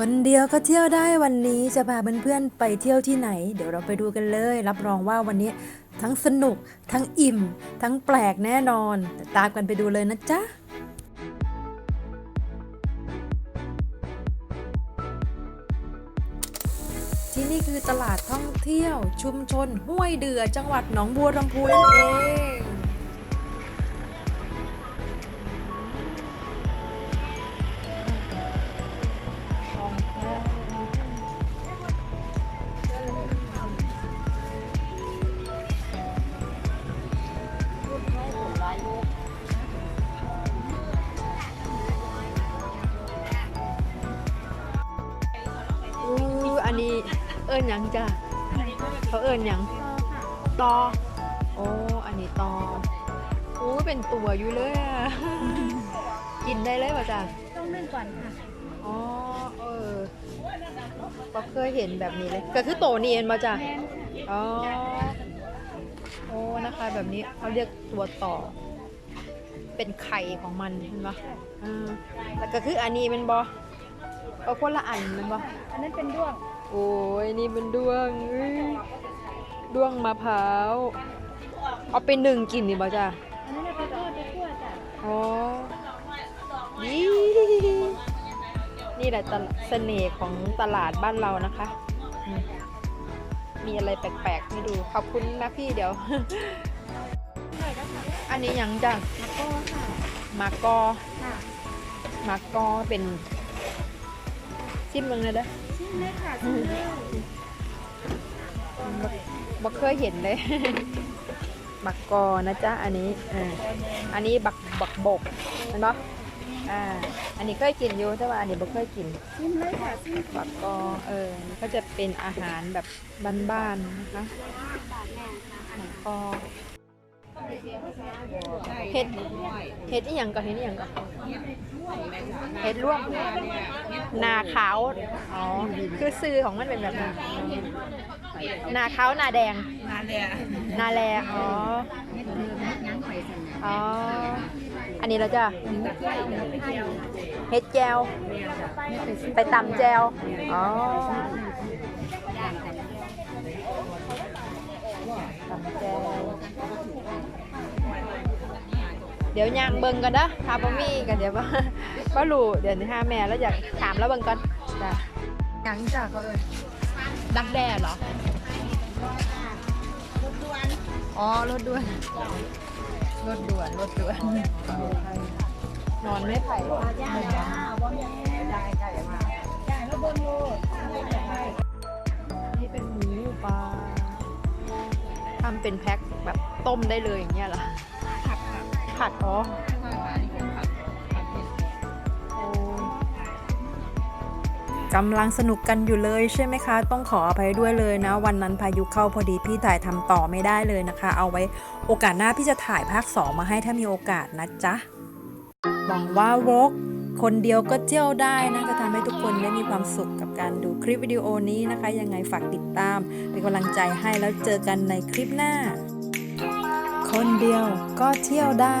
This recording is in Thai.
คนเดียวก็เที่ยวได้วันนี้จะพาเพื่อนๆไปเที่ยวที่ไหน เดี๋ยวเราไปดูกันเลย รับรองว่าวันนี้ทั้งสนุก ทั้งอิ่ม ทั้งแปลกแน่นอนแต่ตามกันไปดูเลยนะจ๊ะที่นี่คือตลาดท่องเที่ยวชุมชนห้วยเดือจังหวัดหนองบัวลำพูนั่นเอง นนี้เอิญยังจ้ะเขาเอิญยังตอโอ้อันนี้ตออู้เป็นตัวอยู่เลยอะกินได้เลยป่ะจ้ะต้องนึ่งก่อนค่ะอ๋อเออก็เคยเห็นแบบนี้เลยก็คือโตนี่เองป่ะจ้ะแม่นอ๋อโอ้นะคะแบบนี้เขาเรียกตัวต่อ เป็นไข่ของมันเห็นปะอ่าแล้วก็คืออันนี้เป็นบอเอาคนละอันเป็นบออันนั้นเป็นด้วง โอ้ยนี่เป็นด้วงเอ้ยด้วงมะพร้าว เอาไปหนึ่งกินดีบ่จ้ะอันนั้นเอาไปทอดไปคั่วจ้ะอ๋อนี่นี่แหละตลาดเสน่ห์ของตลาดบ้านเรานะคะอืมมีอะไรแปลกๆให้ดู ขอบคุณนะพี่เดี๋ยว อันนี้หยังจ้ะแล้วก็ค่ะมากอค่ะมากอเป็น ซิมเมืองเลยเด้อชิมเลยค่ะชิมเลยบ่บ่เคยเห็นเลย บักกอนะจ๊ะอันนี้อ่าอันนี้บักบักบกเห็นปะอ่า อันนี้เคยกินอยู่แต่ว่าอันนี้บ่เคยกินชิมเลยค่ะชิมบักกอเออนี่ก็จะเป็นอาหารแบบบ้านๆนะคะบักกอ เห็ดเห็ดอีหยังก่อนเห็ดอีหยังก่อนเห็ดร่วงนาขาวอ๋อคือซื้อของมันเป็นแบบนั้นนาขาวนาแดง นาแลนาแลอ๋อยังอ๋ออันนี้เราจะเฮ็ดแจวไปตำแจวอ๋อ เดี๋ยวยางเบิ่งกันนะถ้าบ่มีกันเดี๋ยวว่าก็รู้เดี๋ยวนี้หาแม่แล้วอยากถามแล้วเบิ่งก่อนจ้ะยังจ้ะเขาเอิ้นดักแด้เหรออ๋อรถด่วนรถด่วนรถด่วนนอนไม่ไผ่ย่าย่าบ่แม่ได้ได้มาย่าแล้วเบิ่งโลดนี่เป็นหมูปลาทำเป็นแพ็คแบบต้มได้เลยอย่างเงี้ยเหรอ ผัดอ๋อผัดผัดผัดเผ็ดกำลังสนุกกันอยู่เลยใช่ไหมคะ ต้องขออภัยด้วยเลยนะ วันนั้นพายุเข้าพอดีพี่ถ่ายทำต่อไม่ได้เลยนะคะ เอาไว้โอกาสหน้าพี่จะถ่ายภาค 2 มาให้ถ้ามีโอกาสนะจ๊ะหวังว่าวกคนเดียวก็เที่ยวได้นะจะทำให้ทุกคนได้มีความสุขกับการดูคลิปวิดีโอนี้นะคะ ยังไงฝากติดตาม เป็นกำลังใจให้แล้วเจอกันในคลิปหน้า คนเดียวก็เที่ยวได้